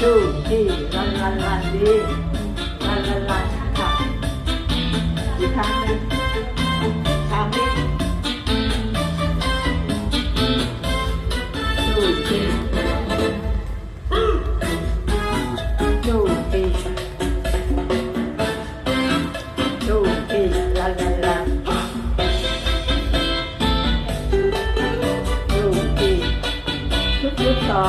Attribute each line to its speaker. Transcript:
Speaker 1: ดีลันลันลันดีลันลันลันค่ะอีกครั้งหนึ่งทำดิดูดีดูดีดูดีลันลันลันดูดีทุดชุดต่อ